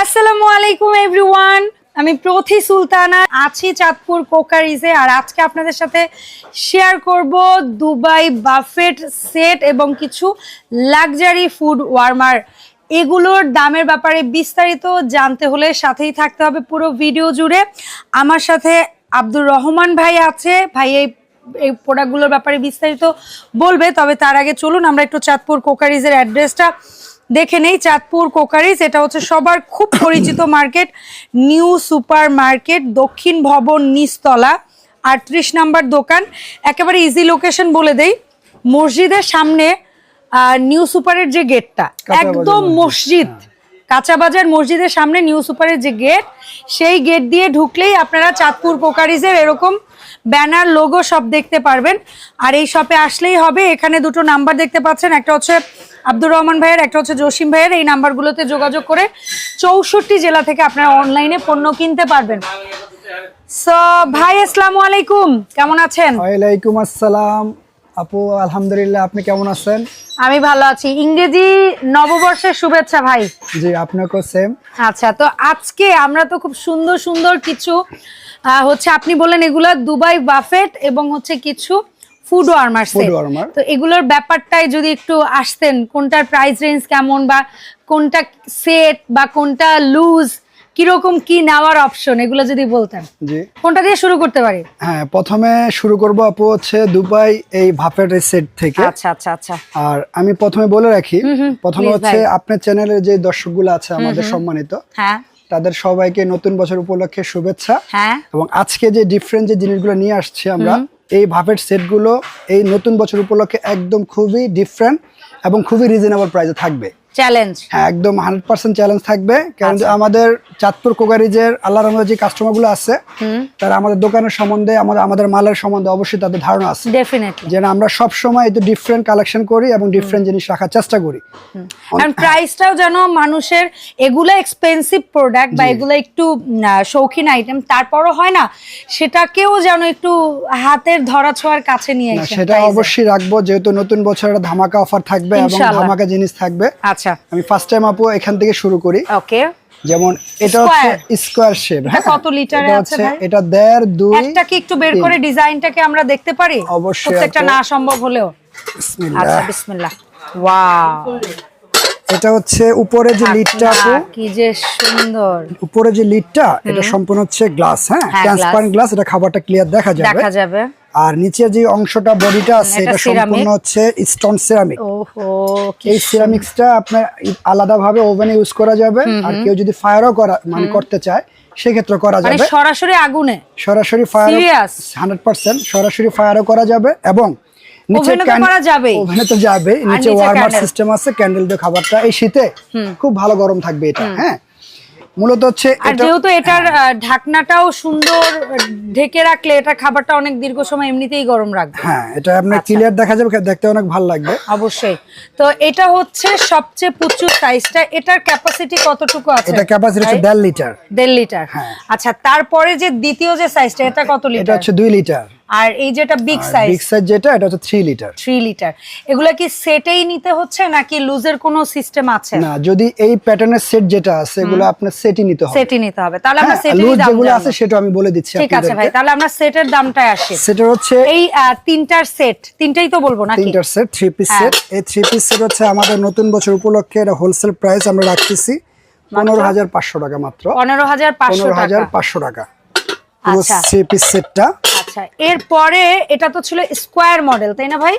আসসালামু আলাইকুম এভরিওয়ান আমি প্রথি সুলতানা, আছি চাঁদপুর কোকারিজে আর আজকে আপনাদের সাথে শেয়ার করব দুবাই বাফেট সেট এবং কিছু লাক্সারি ফুড ওয়ার্মার এগুলোর দামের ব্যাপারে বিস্তারিত জানতে হলে সাথেই থাকতে হবে পুরো ভিডিও জুড়ে। আমার সাথে আব্দুর রহমান ভাই আছে। ভাই, এই এই প্রোডাক্টগুলোর ব্যাপারে বিস্তারিত বলবে, তবে তার আগে চলুন, আমরা একটু চাঁদপুর কোকারিজের অ্যাড্রেসটা দেখে নেই চাঁদপুর কোকারিজ এটা হচ্ছে সবার খুব পরিচিত মার্কেট নিউ সুপার মার্কেট দক্ষিণ ভবন নিচতলা আটত্রিশ নাম্বার দোকান। একেবারে ইজি লোকেশন বলে দেই মসজিদের সামনে নিউ সুপারের যে গেটটা একদম মসজিদ কাঁচা বাজার মসজিদের সামনে নিউ সুপারের যে গেট সেই গেট দিয়ে ঢুকলেই আপনারা চাঁদপুর কোকারিজের এরকম ব্যানার লোগো সব দেখতে পারবেন। আর এই শপে আসলেই হবে। এখানে দুটো নাম্বার দেখতে পাচ্ছেন। একটা হচ্ছে আব্দুর রহমান ভাইয়ের একটা হচ্ছে জসিম ভাইয়ের। এই নাম্বারগুলোতে যোগাযোগ করে চৌষট্টি জেলা থেকে আপনারা অনলাইনে পণ্য কিনতে পারবেন। সো ভাই আসসালামু আলাইকুম। কেমন আছেন? ওয়ালাইকুম আসসালাম। আপু আলহামদুলিল্লাহ আপনি কেমন আছেন? আমি ভালো আছি। ইংরেজি নববর্ষের শুভেচ্ছা ভাই। জি আপনাকেও সেম আচ্ছা তো আজকে আমরা তো খুব সুন্দর সুন্দর কিছু হচ্ছে আপনি বললেন এগুলা দুবাই বাফেট এবং হচ্ছে কিছু ফুড ওয়ার্মার ফুড তো এগুলোর ব্যাপারটাই যদি একটু আসতেন কোনটার প্রাইস রেঞ্জ কেমন বা কোনটা সেট বা কোনটা লুজ কীরকম কি নেওয়ার অপশন এগুলো যদি বলতেন। জি। কোনটা দিয়ে শুরু করতে পারি? হ্যাঁ প্রথমে শুরু করব আপু হচ্ছে দুবাই এই ভাপের সেট থেকে। আচ্ছা আচ্ছা আচ্ছা। আর আমি প্রথমে বলে রাখি প্রথমে হচ্ছে আপনার চ্যানেলের যে দর্শকগুলো আছে আমাদের সম্মানিত হ্যাঁ। তাদের সবাইকে নতুন বছর উপলক্ষে শুভেচ্ছা। হ্যাঁ। এবং আজকে যে ডিফারেন্ট যে জিনিসগুলো নিয়ে আসছি আমরা এই ভাপের সেটগুলো এই নতুন বছর উপলক্ষে একদম খুবই ডিফারেন্ট এবং খুবই রিজনেবল প্রাইসে থাকবে। চ্যালেঞ্জ হ্যাঁ একদম হান্ড্রেড পার্সেন্ট চ্যালেঞ্জ থাকবে। কারণ আচ্ছা। আমাদের চাঁদপুর কোকারিজের আল্লাহ রহমদের যে কাস্টমারগুলো আছে তারা আমাদের দোকানের সম্বন্ধে আমাদের আমাদের মালের সম্বন্ধে অবশ্যই তাদের ধারণা আছে। ডেফিনেটলি যেন আমরা সব সময় একটু ডিফারেন্ট কালেকশন করি এবং ডিফারেন্ট জিনিস রাখার চেষ্টা করি। কারণ প্রাইসটাও যেন মানুষের এগুলো এক্সপেন্সিভ প্রোডাক্ট বা এগুলো একটু শৌখিন আইটেম তারপরও হয় না সেটাকেও যেন একটু হাতের ধরা ছোঁয়ার কাছে নিয়ে সেটা অবশ্যই রাখব যেহেতু নতুন বছরের ধামাকা অফার থাকবে এবং ধামাকা জিনিস থাকবে। আচ্ছা। আমি ফার্স্ট টাইম আপু এখান থেকে শুরু করি। ওকে যেমন এটা হচ্ছে। স্কোয়ার শেপ এটা কত লিটারে আছে ভাই? এটা দেড় দুই একটা কি একটু বের করে ডিজাইনটাকে আমরা দেখতে পারি? অবশ্যই প্রত্যেকটা না সম্ভব হলেও। বিসমিল্লাহ। আচ্ছা বিসমিল্লাহ। ওয়াও এটা হচ্ছে উপরে যে লিডটা আপু। কি যে সুন্দর। উপরে যে লিডটা এটা সম্পূর্ণ হচ্ছে গ্লাস হ্যাঁ? হ্যাঁ, ট্রান্সপারেন্ট গ্লাস এটা খাবারটা ক্লিয়ার দেখা যাবে। দেখা যাবে। আর নিচে যে অংশটা বডিটা আছে এটা সম্পূর্ণ হচ্ছে স্টোন সিরামিক এই সিরামিক্সটা আপনার আলাদাভাবে ওভেনে ইউজ করা যাবে। আর কেউ যদি ফায়ারও করা মানে করতে চায় সেক্ষেত্রে করা মানে যাবে। সরাসরি আগুনে? সরাসরি ফায়ার? হান্ড্রেড পার্সেন্ট সরাসরি ফায়ারও করা যাবে এবং। ওভেনে তো যাবে নিচে ওয়ার্মার সিস্টেম আছে ক্যান্ডেল দিয়ে খাবারটা। এই শীতে খুব ভালো গরম থাকবে এটা হ্যাঁ? মূলত হচ্ছে আর যেহেতু এটার ঢাকনাটাও সুন্দর ঢেকে রাখলে এটা খাবারটা অনেক দীর্ঘ সময় এমনিতেই গরম রাখবে। হ্যাঁ এটা আপনার আচ্ছা। ক্লিয়ার দেখা যাবে দেখতে অনেক ভালো লাগবে। অবশ্যই। তো এটা হচ্ছে সবচেয়ে প্রচুর সাইজটা এটার ক্যাপাসিটি কতটুকু আছে? এটা ক্যাপাসিটি হচ্ছে ভাই? দেড় লিটার দেড় লিটার আচ্ছা তারপরে যে দ্বিতীয় যে সাইজটা এটা কত লিটার এটা হচ্ছে দুই লিটার আর এই যেটা বিগ সাইজ বিগ সাইজ যেটা এটা হচ্ছে থ্রি লিটার থ্রি লিটার এগুলা কি সেটেই নিতে হচ্ছে নাকি লুজের কোনো সিস্টেম আছে? না যদি এই প্যাটার্নের সেট যেটা আছে এগুলো আপনার সেটই নিতে হবে। সেটই নিতে হবে। তাহলে আমরা হ্যাঁ সেটেরই লুজ দাম যেগুলো আছে সেটা আমি বলে দিচ্ছি ঠিক আছে ভাই তাহলে আমরা সেটের দামটায় আসি। সেটা হচ্ছে এই তিনটার সেট তিনটাই তো বলব নাকি? তিনটার সেট থ্রি পিস হ্যাঁ। সেট এই থ্রি পিস সেট হচ্ছে আমাদের নতুন বছর উপলক্ষে এটা হোলসেল প্রাইস আমরা রাখতেছি পনেরো হাজার পাঁচশো টাকা মাত্র। পনেরো হাজার পাঁচশো পনেরো হাজার টাকা। পাঁচশো টাকা। পুরো আচ্ছা। থ্রি পিস সেটটা আচ্ছা এরপরে এটা তো ছিল স্কোয়ার মডেল তাই না ভাই?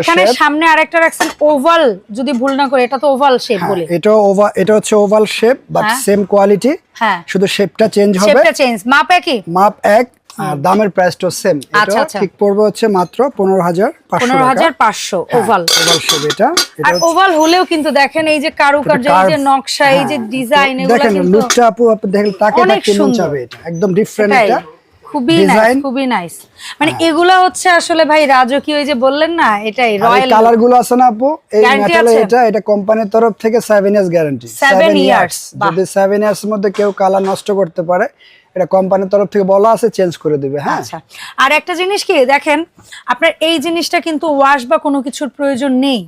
এখানে সামনে আরেকটা রাখছেন ওভাল যদি ভুল না করে এটা তো ওভাল শেপ বলি। এটা ওভার এটা হচ্ছে ওভাল শেপ বাট হ্যাঁ। সেম কোয়ালিটি হ্যাঁ। শুধু শেপটা চেঞ্জ হবে। শেপটা চেঞ্জ মাপ একই? মাপ এক আর দামের প্রাইসটা সেম এটা। ঠিক পড়বে হচ্ছে মাত্র পনেরো হাজার পাঁচশো পনেরো টাকা হাজার পাঁচশো ওভাল ওভাল শেপ এটা। আর ওভাল হলেও কিন্তু দেখেন এই যে কারুকার্য এই যে নকশা এই যে হ্যাঁ, ডিজাইন তো এগুলো দেখেন লুকটা আপু আপনি দেখেন তাকে তাকে মন। চাবে এটা? একদম ডিফারেন্ট এটা। খুবই নাইস হ্যাঁ। খুবই নাইস মানে এগুলা হচ্ছে আসলে ভাই রাজকীয় ওই যে বললেন না এটাই রয়্যাল কালারগুলো আছে না আপু? এই Guarantee এটা এটা কোম্পানির তরফ থেকে 7 ইয়ার্স গ্যারান্টি Seven years, বাহ। যদি 7 ইয়ার্স মধ্যে কেউ কালার নষ্ট করতে পারে এটা কোম্পানির তরফ থেকে বলা আছে চেঞ্জ করে দিবে হ্যাঁ। আচ্ছা। আর একটা জিনিস কি দেখেন আপনার এই জিনিসটা কিন্তু ওয়াশ বা কোনো কিছুর প্রয়োজন নেই।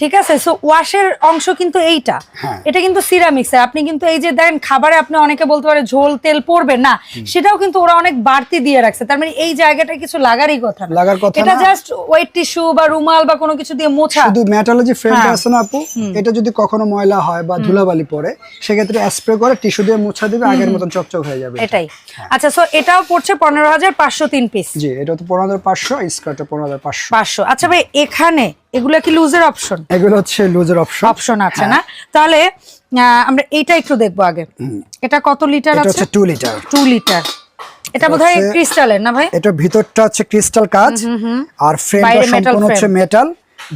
ঠিক আছে? সো ওয়াশের অংশ কিন্তু এইটা। হ্যাঁ। এটা কিন্তু সিরামিক্স আপনি কিন্তু এই যে দেন খাবারে আপনি অনেকে বলতে পারে ঝোল তেল পড়বে না। সেটাও কিন্তু ওরা অনেক বাড়তি দিয়ে রাখছে। তার মানে এই জায়গাটা কিছু লাগারই কথা না। লাগার কথা এটা জাস্ট ওয়েট টিস্যু বা রুমাল বা কোনো কিছু দিয়ে মোছা। শুধু মেটালের যে ফ্রেমটা হ্যাঁ। আছে না আপু? এটা যদি কখনো ময়লা হয় বা ধুলাবালি পড়ে সেক্ষেত্রে স্প্রে করে টিস্যু দিয়ে মোছা দিবে আগের মতন চকচক হয়ে যাবে। এটাই। আচ্ছা সো এটাও পড়ছে পনেরো হাজার পাঁচশো তিন পিস জি এটা তো পনেরো হাজার পাঁচশো স্কার্টটা পনেরো হাজার পাঁচশো। পাঁচশো। আচ্ছা ভাই এখানে এগুলা কি লুজের অপশন এগুলো হচ্ছে লুজের অপশন অপশন আছে না? তাহলে আহ, আমরা এটা একটু দেখব আগে। এটা কত লিটার এটা আছে? হচ্ছে 2 লিটার 2 লিটার এটা বোধহয় ক্রিস্টালের না ভাই? এটা ভিতরটা হচ্ছে ক্রিস্টাল কাজ আর ফ্রেমটা সম্পূর্ণ হচ্ছে মেটাল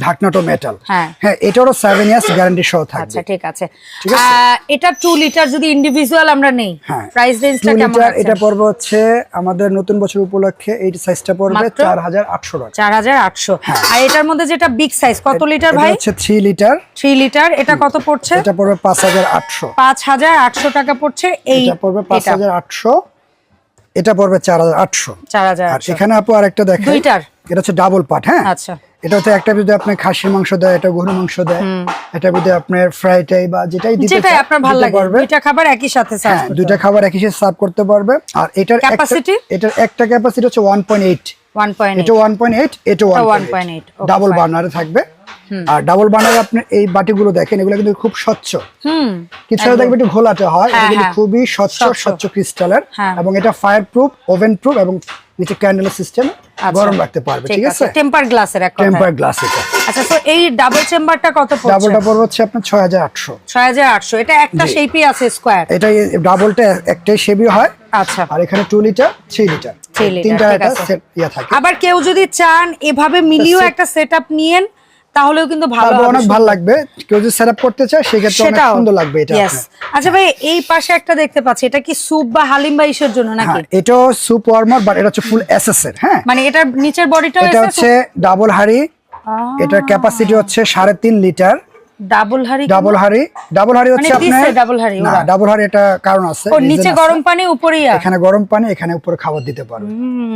ঢাকনাটো মেটাল হ্যাঁ। হ্যাঁ এটারও সেভেন ইয়ার্স গ্যারান্টি সহ থাকবে। আচ্ছা ঠিক আছে। এটা টু লিটার যদি ইন্ডিভিজুয়াল আমরা নেই হ্যাঁ। প্রাইস রেঞ্জটা কেমন আছে? এটা পড়বে হচ্ছে আমাদের নতুন বছর উপলক্ষে এই সাইজটা পড়বে মাত্র? চার হাজার আটশো টাকা। চার হাজার আটশো। আর এটার মধ্যে যেটা বিগ সাইজ কত লিটার এটা ভাই? হচ্ছে থ্রি লিটার থ্রি লিটার এটা কত পড়ছে? এটা পড়বে পাঁচ হাজার আটশো। পাঁচ হাজার আটশো টাকা পড়ছে এই এটা পড়বে পাঁচ হাজার আটশো। এটা পড়বে চার হাজার আটশো। চার হাজার আর আটশো এখানে আপু আরেকটা দেখেন। দুইটার? এটা হচ্ছে ডাবল পার্ট হ্যাঁ। আচ্ছা। এটা হচ্ছে একটা যদি আপনি খাসির মাংস দেয় এটা গরু মাংস দেয় এটা যদি আপনার ফ্রাই টাই বা যেটাই দিতে যেটাই আপনার ভালো লাগে দুইটা খাবার একই সাথে সার্ভ হ্যাঁ দুইটা খাবার একই সাথে সার্ভ করতে পারবে। আর এটার ক্যাপাসিটি এটার একটা ক্যাপাসিটি হচ্ছে ওয়ান পয়েন্ট এইট 1.8 এটা ওয়ান পয়েন্ট এইট এটা ওয়ান 1.8 okay, ডাবল. বার্নারে থাকবে। আর ডাবল বার্নারে আপনি এই বাটিগুলো দেখেন এগুলো কিন্তু খুব স্বচ্ছ। কিছু দেখবে একটু ঘোলাটে হয় হ্যাঁ, এগুলো হ্যাঁ। খুবই স্বচ্ছ স্বচ্ছ। ক্রিস্টালের। হ্যাঁ। এবং এটা ফায়ার প্রুফ ওভেন প্রুফ এবং নিচে ক্যান্ডেল সিস্টেম গরম রাখতে পারবে ঠিক আছে। টেম্পার গ্লাসের এক টেম্পার গ্লাস এটা। আচ্ছা তো এই ডাবল চেম্বারটা কত পড়ছে? ডাবলটা পড়বে হচ্ছে আপনার ছয় হাজার আটশো। ছয় হাজার আটশো। এটা একটা শেপই আছে স্কোয়ার এটা ডাবলটা একটাই সেবি হয়। আচ্ছা। আর এখানে টু লিটার থ্রি লিটার তিনটা আছে। সেট ইয়ে থাকে। আবার কেউ যদি চান এভাবে মিলিয়েও একটা সেট আপ নিয়েন। তাহলেও কিন্তু ভালো অনেক ভালো লাগবে। কেউ যদি সেট করতে চায় সেক্ষেত্রে অনেক সুন্দর লাগবে এটা. আচ্ছা ভাই এই পাশে একটা দেখতে পাচ্ছি। এটা কি স্যুপ বা হালিম বা ইসের জন্য নাকি? এটা সুপ ওয়ার্মার বাট এটা হচ্ছে ফুল এসএস এর হ্যাঁ। মানে এটার নিচের বডিটাও এটা হচ্ছে ডাবল হাড়ি। এটার ক্যাপাসিটি হচ্ছে সাড়ে তিন লিটার ডাবল হাড়ি ডাবল হাড়ি ডাবল হাড়ি হচ্ছে মানে আপনার double হাঁড়ি না ডাবল হাড়ি এটা কারণ আছে ও নিচে গরম পানি উপরেই এখানে গরম পানি এখানে উপরে খাবার দিতে পারবে।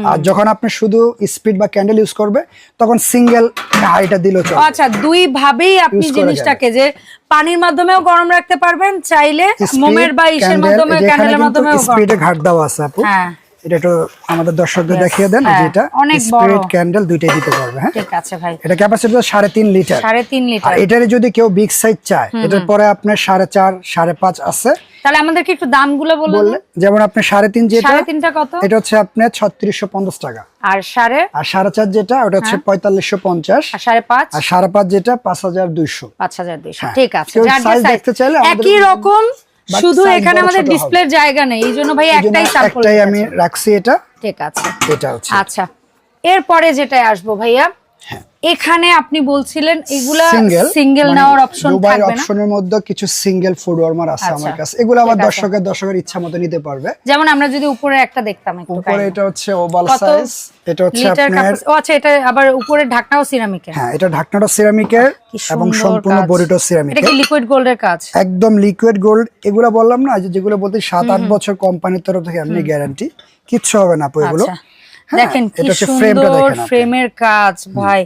আর যখন আপনি শুধু স্পিড বা ক্যান্ডেল ইউজ করবে তখন সিঙ্গেল হাড়িটা দিলেও চলবে। আচ্ছা দুই ভাবেই আপনি জিনিসটাকে যে পানির মাধ্যমেও গরম রাখতে পারবেন চাইলে মোমের বা ইসের মাধ্যমে ক্যান্ডেলের মাধ্যমেও স্পিডে ঘাট দেওয়া আছে আপু। হ্যাঁ। এটা একটু আমাদের দর্শকদের দেখিয়ে দেন স্পিড বড়। ক্যান্ডেল দুইটাই দিতে পারবে হ্যাঁ? ঠিক আছে ভাই। এটা ক্যাপাসিটি সাড়ে তিন লিটার। সাড়ে তিন আর লিটার। এটারে যদি কেউ বিগ সাইজ চায় এটার পরে আপনার সাড়ে চার সাড়ে পাঁচ আছে। তাহলে আমাদেরকে একটু দামগুলো বলুন। যেমন আপনি সাড়ে তিন যেটা কত? এটা হচ্ছে আপনার ছত্রিশশো পঞ্চাশ টাকা। আর সাড়ে? আর সাড়ে চার যেটা ওটা হ্যাঁ। হচ্ছে পঁয়তাল্লিশশো পঞ্চাশ। আর সাড়ে পাঁচ? আর সাড়ে পাঁচ যেটা পাঁচ হাজার দুইশো। পাঁচ হাজার দুইশো। ঠিক আছে। যার। দেখতে চাইলে একই রকম শুধু এখানে আমাদের। ডিসপ্লের জায়গা নেই এই জন্য ভাই একটাই একটাই আমি রাখছি এটা ঠিক আছে এটা আচ্ছা এরপরে যেটাই আসব ভাইয়া। এখানে আপনি বলছিলেন এগুলা সিঙ্গেল সিঙ্গেল নেওয়ার অপশন থাকবে না? অপশনের মধ্যে কিছু সিঙ্গেল ফুড ওয়ার্মার আছে আচ্ছা, আমার কাছে। এগুলো আবার দর্শকের দর্শকের ইচ্ছা মতো নিতে পারবে। যেমন আমরা যদি উপরে একটা দেখতাম একটু উপরে এটা হচ্ছে ওভাল? সাইজ এটা হচ্ছে আপনার ও আচ্ছা এটা আবার উপরে ঢাকনাও সিরামিকের হ্যাঁ এটা ঢাকনাটা সিরামিকের এবং সম্পূর্ণ। বডিটা এটা কি সিরামিকের লিকুইড গোল্ডের কাজ? একদম লিকুইড গোল্ড এগুলো বললাম না যে যেগুলো বলতে সাত আট বছর কোম্পানির তরফ থেকে আপনি গ্যারান্টি কিচ্ছু হবে না এগুলো। আচ্ছা। দেখেন কি সুন্দর ফ্রেমের কাজ ভাই।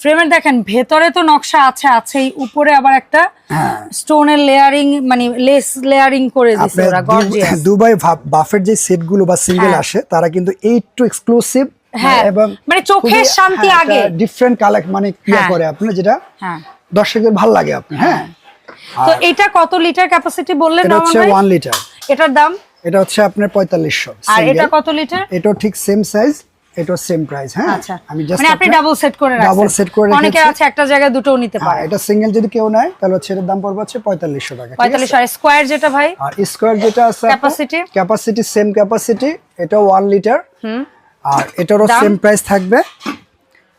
ফ্রেমের দেখেন ভেতরে তো নকশা আছে আছেই। উপরে আবার একটা হ্যাঁ। স্টোনের লেয়ারিং মানে লেস লেয়ারিং করে আপনার ওরা গর্জিয়াস দুবাই বাফের যে সেটগুলো বা সিঙ্গেল হ্যাঁ। আসে তারা কিন্তু এইটু এক্সক্লুসিভ হ্যাঁ, এবং মানে চোখের শান্তি আগে। ডিফারেন্ট কালেক্ট মানে ইয়ে হ্যাঁ। করে আপনি যেটা হ্যাঁ। দর্শকদের ভালো লাগে আপনি হ্যাঁ। তো এটা কত লিটার ক্যাপাসিটি বললেন এটা হচ্ছে ভাই? ওয়ান লিটার এটার দাম? এটা হচ্ছে আপনার পঁয়তাল্লিশশো। আর এটা কত লিটার এটাও ঠিক সেম সাইজ এটাও সেম প্রাইস হ্যাঁ? আচ্ছা। আমি জাস্ট মানে আপনি ডাবল সেট করে রাখছেন। ডাবল সেট করে অনেকে আছে একটা জায়গায় দুটোও নিতে হ্যাঁ পারে। এটা সিঙ্গেল যদি কেউ নেয় তাহলে হচ্ছে দাম পড়বে হচ্ছে টাকা আর স্কোয়ার যেটা ভাই? আর স্কোয়ার যেটা আছে? ক্যাপাসিটি সেম ক্যাপাসিটি এটা লিটার আর এটারও সেম প্রাইস থাকবে।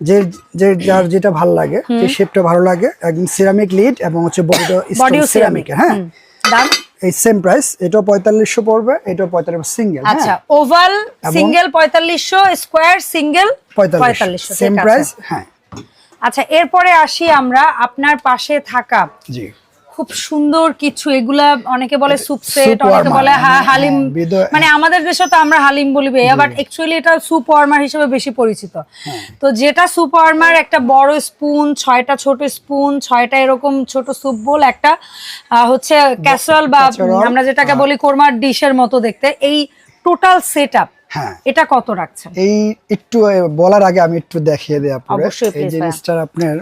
যে যে যার যেটা ভালো লাগে যে শেপটা ভালো লাগে একদম সিরামিক লিড এবং হচ্ছে বডিটা সিরামিক সিরামিক হ্যাঁ? দাম? এই সেম প্রাইস এটাও পঁয়তাল্লিশশো পড়বে এটাও পঁয়তাল্লিশ সিঙ্গেল আচ্ছা হ্যাঁ ওভাল সিঙ্গেল পঁয়তাল্লিশশো স্কোয়ার সিঙ্গেল পঁয়তাল্লিশ পঁয়তাল্লিশশো সেম প্রাইস হ্যাঁ। আচ্ছা এরপরে আসি আমরা আপনার পাশে থাকা জি। খুব সুন্দর কিছু এগুলা অনেকে বলে স্যুপ সেট অনেকে বলে হ্যাঁ, হালিম। হ্যাঁ, মানে আমাদের দেশে তো আমরা হালিম বলি বাট অ্যাকচুয়ালি এটা স্যুপ ওয়ার্মার হিসেবে বেশি পরিচিত। হ্যাঁ। তো যেটা স্যুপ ওয়ার্মার একটা বড় স্পুন ছয়টা ছোট স্পুন ছয়টা এরকম ছোট স্যুপ বোল একটা হচ্ছে ক্যাসরল বা আমরা যেটাকে বলি কোরমার ডিশের মতো দেখতে। এই টোটাল সেট হ্যাঁ। এটা কত রাখছেন? এই একটু বলার আগে আমি একটু দেখিয়ে দিই আপনার এই জিনিসটার আপনার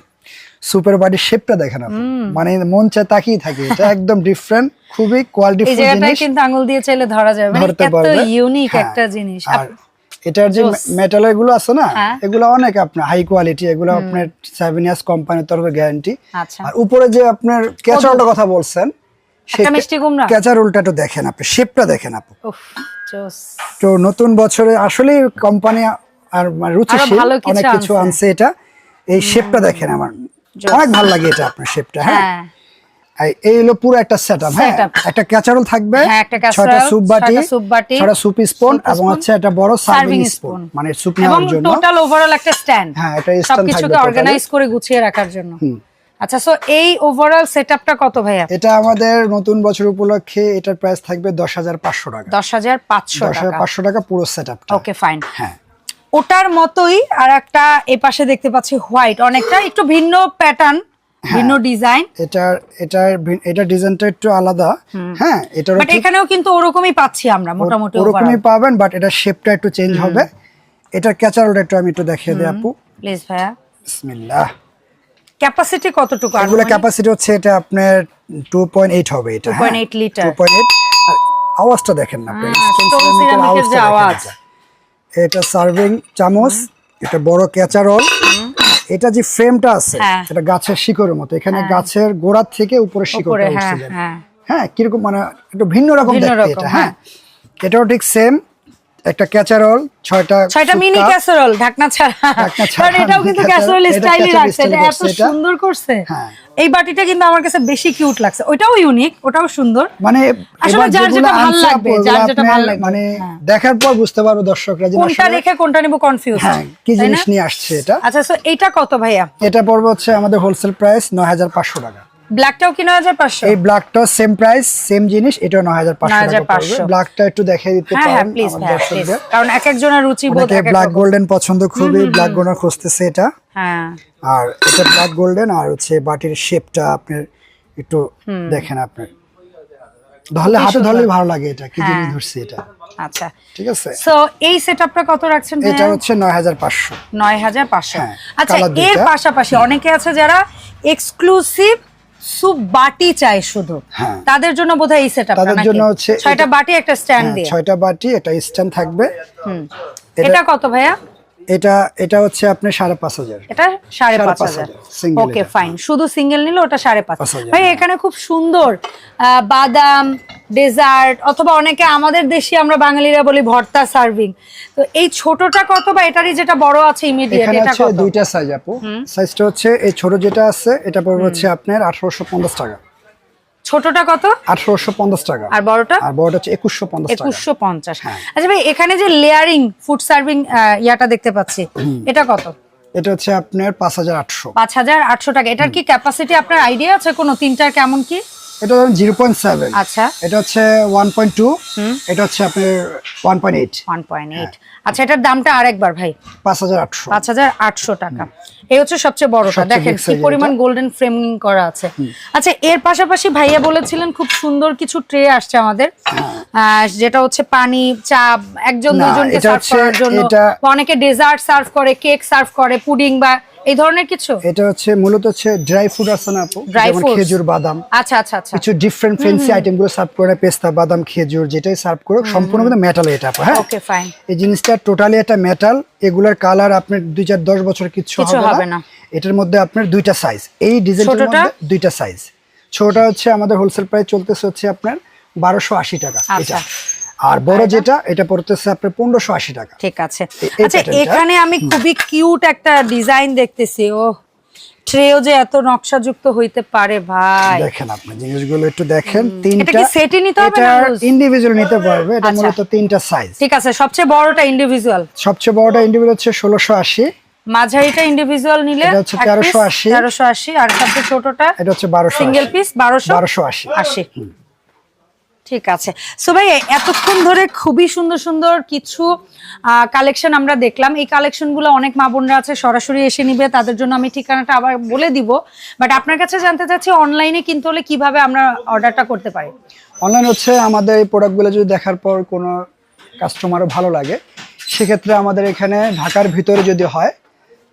সুপার বাড়ির শেপটা দেখেন আপনি। মানে মন চায় তাকিয়ে থাকে এটা একদম ডিফারেন্ট খুবই কোয়ালিটিফুল জায়গাটায় জিনিস। কিন্তু আঙুল দিয়ে চাইলে ধরা যাবে মানে এত ইউনিক হ্যাঁ, একটা জিনিস। আর এটার যে মেটালগুলো আছে না হ্যাঁ। এগুলো অনেক আপনার হাই কোয়ালিটি এগুলো আপনার সেভেন ইয়ার্স কোম্পানির তরফে গ্যারান্টি আচ্ছা। আর উপরে যে আপনার ক্যাচারোলটা কথা বলছেন কুমড়া। ক্যাচারোলটা একটু দেখেন আপনি শেপটা দেখেন আপনি উফ জোস। তো নতুন বছরে আসলে কোম্পানি আর রুচিশীল কিছু অনেক কিছু আনছে। এটা। এই শেপটা দেখেন আমার. অনেক ভালো লাগে এটা আপনার শেপটা হ্যাঁ? হ্যাঁ। এই হলো পুরো একটা সেটআপ হ্যাঁ? একটা ক্যাচারোল থাকবে হ্যাঁ, একটা ছয়টা স্যুপ বাটি ছয়টা স্যুপ স্পুন এবং হচ্ছে একটা বড় সার্ভিং স্পুন মানে স্যুপ নেওয়ার জন্য। টোটাল ওভারঅল একটা স্ট্যান্ড হ্যাঁ এটা স্ট্যান্ড থাকবে totally। অর্গানাইজ করে গুছিয়ে রাখার জন্য। আচ্ছা সো এই ওভারঅল সেটআপটা কত ভাইয়া? এটা আমাদের নতুন বছর উপলক্ষে এটার প্রাইস থাকবে দশ হাজার পাঁচশো টাকা। দশ হাজার পাঁচশো দশ হাজার টাকা। পাঁচশো টাকা পুরো সেটআপটা ওকে ফাইন হ্যাঁ। ওটার মতোই আর একটা এ পাশে দেখতে পাচ্ছি হোয়াইট। অনেকটা একটু ভিন্ন প্যাটার্ন ভিন্ন ডিজাইন এটার এটার এটার ডিজাইনটা একটু আলাদা। হ্যাঁ বাট এখানেও কিন্তু ওরকমই পাচ্ছি আমরা মোটামুটি ওরকমই পাবেন বাট এটার শেপটা একটু চেঞ্জ হবে। এটার ক্যাচারোলটা একটু আমি একটু দেখিয়ে দিই আপু। প্লিজ ভাইয়া। বিসমিল্লাহ। ক্যাপাসিটি কতটুকু এগুলো ক্যাপাসিটি হচ্ছে এটা আপনার টু পয়েন্ট এইট হবে এটা 2.8 লিটার। টু পয়েন্ট এইট আওয়াজটা দেখেন না আপনি দেখেন আওয়াজ। এটা। সার্ভিং চামচ এটা বড় ক্যাচারল এটা যে ফ্রেমটা আছে হ্যাঁ। এটা গাছের শিকড়ের মতো। এখানে গাছের গোড়া থেকে উপরে শিকড়টা হ্যাঁ উঠছে হ্যাঁ হ্যাঁ। কীরকম মানে একটু ভিন্ন রকম দেখতে এটা হ্যাঁ। এটাও ঠিক সেম একটা ক্যাচারল ছয়টা ছয়টা মিনি ক্যাসারোল ঢাকনা ছাড়া। কারণ এটাও কিন্তু ক্যাসারোল স্টাইলই লাগছে এটা এত সুন্দর করছে। হ্যাঁ। এই বাটিটা কিন্তু আমার কাছে বেশি কিউট লাগছে ওটাও ইউনিক ওটাও সুন্দর। মানে আসলে যার যেটা ভালো লাগবে, যার যেটা ভালো লাগবে। মানে হ্যাঁ। দেখার পর বুঝতে পারব দর্শকরা যে কোনটা রেখে কোনটা নিব কনফিউজ হ্যাঁ কি জিনিস নিয়ে আসছে এটা? আচ্ছা সো এইটা কত ভাইয়া? এটা পড়বে হচ্ছে আমাদের হোলসেল প্রাইস নয় হাজার পাঁচশো টাকা। ব্ল্যাকটাও কি নয় হাজার পাঁচশো? এই ব্ল্যাকটা সেম প্রাইস সেম জিনিস পাঁচশো 9,500 ব্ল্যাকটা একটু দেখিয়ে দিতে হ্যাঁ হ্যাঁ পারেন ভাইয়া প্লিজ দর্শকদের। কারণ এক একজনের রুচি বোধ এক ব্ল্যাক গোল্ডেন পছন্দ খুবই ব্ল্যাক গোল্ডেন খুঁজতেছে এটা। হ্যাঁ। আর এটা ব্ল্যাক গোল্ডেন আর হচ্ছে বাটির শেপটা আপনার একটু দেখেন আপনার। ধরলে হাতে ধরলেই ভালো লাগে এটা কি জিনিস হ্যাঁ। ধরছি এটা। আচ্ছা। ঠিক আছে? সো এই সেটআপটা কত রাখছেন এটা হচ্ছে নয় হাজার পাঁচশো। নয় হাজার পাঁচশো। হ্যাঁ, আচ্ছা এর পাশাপাশি অনেকে আছে যারা এক্সক্লুসিভ সুপ বাটি চাই শুধু। হ্যাঁ। তাদের জন্য বোধহয় এই সেটআপ তাদের জন্য হচ্ছে ছয়টা বাটি একটা স্ট্যান্ড দিয়ে। ছয়টা বাটি এটা স্ট্যান্ড থাকবে। এটা কত ভাইয়া? এটা এটা হচ্ছে আপনার সাড়ে পাঁচ হাজার। এটা সাড়ে পাঁচ হাজার। ওকে ফাইন শুধু সিঙ্গেল নিলে ওটা সাড়ে পাঁচ। ভাই। এখানে খুব সুন্দর বাদাম ডেজার্ট অথবা অনেকে আমাদের দেশি আমরা বাঙালিরা বলি ভর্তা সার্ভিং তো এই ছোটটা কত বা এটারই যেটা বড় আছে ইমিডিয়েট এটা কত? দুইটা সাইজ আপু। সাইজটা হচ্ছে এই ছোট যেটা আছে এটা পড়বে হচ্ছে আপনার আঠারোশো পঞ্চাশ টাকা। ছোটটা কত? আঠারোশো পঞ্চাশ টাকা। আর বড়টা? আর বড়টা হচ্ছে একুশশো পঞ্চাশ টাকা। একুশশো পঞ্চাশ। হ্যাঁ। আচ্ছা ভাই এখানে যে লেয়ারিং ফুড সার্ভিং ইয়াটা দেখতে পাচ্ছি এটা কত? এটা হচ্ছে আপনার পাঁচ হাজার আটশো। পাঁচ হাজার আটশো টাকা। এটার কি ক্যাপাসিটি আপনার আইডিয়া আছে কোনো? তিনটার কেমন কি? এটা ধরুন জিরো পয়েন্ট সেভেন আচ্ছা। এটা হচ্ছে ওয়ান পয়েন্ট টু এটা হচ্ছে আপনার one point eight one point eight আচ্ছা এটার দামটা আরেকবার ভাই। পাঁচ হাজার আটশো। পাঁচ হাজার আটশো টাকা। এই হচ্ছে সবচেয়ে বড়টা দেখেন কি পরিমাণ গোল্ডেন ফ্রেমিং করা আছে। আচ্ছা এর পাশাপাশি ভাইয়া বলেছিলেন খুব সুন্দর কিছু ট্রে আসছে আমাদের। আহ, যেটা হচ্ছে পানি চা একজন দুজনকে সার্ভ করার জন্য। অনেকে ডেজার্ট সার্ভ করে কেক সার্ভ করে পুডিং বা এই ধরনের কিছু? এটা হচ্ছে মূলত হচ্ছে ড্রাই ফ্রুট আছে না আপু? যেমন খেজুর বাদাম। আচ্ছা আচ্ছা আচ্ছা। কিছু ডিফারেন্ট ফেন্সি আইটেমগুলো সার্ভ করে পেস্তা বাদাম খেজুর যেটাই সার্ভ করুক সম্পূর্ণ কিন্তু মেটাল এটা আপু, হ্যাঁ? ওকে ফাইন এই জিনিসটা টোটালি একটা মেটাল এগুলার কালার আপনার দুই চার দশ বছর কিছু হবে না। এটার মধ্যে আপনার দুইটা সাইজ এই ডিজাইনটার মধ্যে দুইটা সাইজ ছোটটা হচ্ছে আমাদের হোলসেল প্রাইস চলতেছে হচ্ছে আপনার বারোশো আশি টাকা আচ্ছা। এটা আর বড় যেটা এটা পড়তেছে আপনার পনেরোশো আশি টাকা। ঠিক আছে। আচ্ছা এখানে আমি খুবই কিউট একটা ডিজাইন দেখতেছি। ও ট্রেও যে এত নকশাযুক্ত হইতে পারে ভাই। দেখেন আপনি জিনিসগুলো একটু দেখেন। তিনটা সেটই নিতে হবে না ইন্ডিভিজুয়াল নিতে পারবে। এটা আচ্ছা। মূলত তিনটা সাইজ ঠিক আছে সবচেয়ে বড়টা ইন্ডিভিজুয়াল সবচেয়ে বড়টা ইন্ডিভিজুয়াল হচ্ছে ষোলোশো আশি। মাঝারিটা ইন্ডিভিজুয়াল নিলে এটা হচ্ছে 1380 তেরোশো আশি। আর সবচেয়ে ছোটটা এটা হচ্ছে বারোশো সিঙ্গেল পিস বারোশো বারোশো আশি। আশি। ঠিক আছে। সো ভাই, এতক্ষণ ধরে খুবই সুন্দর সুন্দর কিছু কালেকশন আমরা দেখলাম। এই কালেকশনগুলো অনেক মা বোনরা আছে, সরাসরি এসে নিবে, তাদের জন্য আমি ঠিকানাটা আবার বলে দিব। বাট আপনার কাছে জানতে চাচ্ছি অনলাইনে কিনতে হলে কীভাবে আমরা অর্ডারটা করতে পারি? অনলাইন হচ্ছে আমাদের এই প্রোডাক্টগুলো যদি দেখার পর কোনো কাস্টমারও ভালো লাগে, সেক্ষেত্রে আমাদের এখানে ঢাকার ভিতরে যদি হয়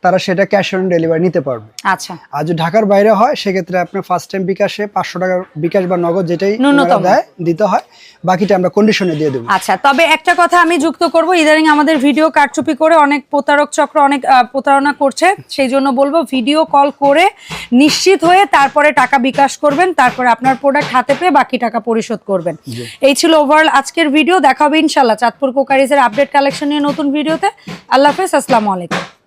তারা সেটা ক্যাশ অন ডেলিভারি নিতে পারবে। আচ্ছা। আর যদি ঢাকার বাইরে হয় সেক্ষেত্রে আপনার ফার্স্ট টাইম বিকাশে পাঁচশো টাকা বিকাশ বা নগদ যেটাই। দেয় দিতে হয়। বাকিটা আমরা কন্ডিশনে দিয়ে দেবো। আচ্ছা তবে একটা কথা আমি যুক্ত করব ইদানিং আমাদের ভিডিও কারচুপি করে অনেক প্রতারক চক্র অনেক প্রতারণা করছে। সেই জন্য বলব ভিডিও কল করে নিশ্চিত হয়ে তারপরে টাকা বিকাশ করবেন তারপরে আপনার প্রোডাক্ট হাতে পেয়ে বাকি টাকা পরিশোধ করবেন। এই ছিল ওভারঅল আজকের ভিডিও দেখা হবে ইনশাল্লাহ চাঁদপুর কোকারিজের আপডেট কালেকশন নিয়ে নতুন ভিডিওতে আল্লাহ হাফেজ আসসালামু আলাইকুম।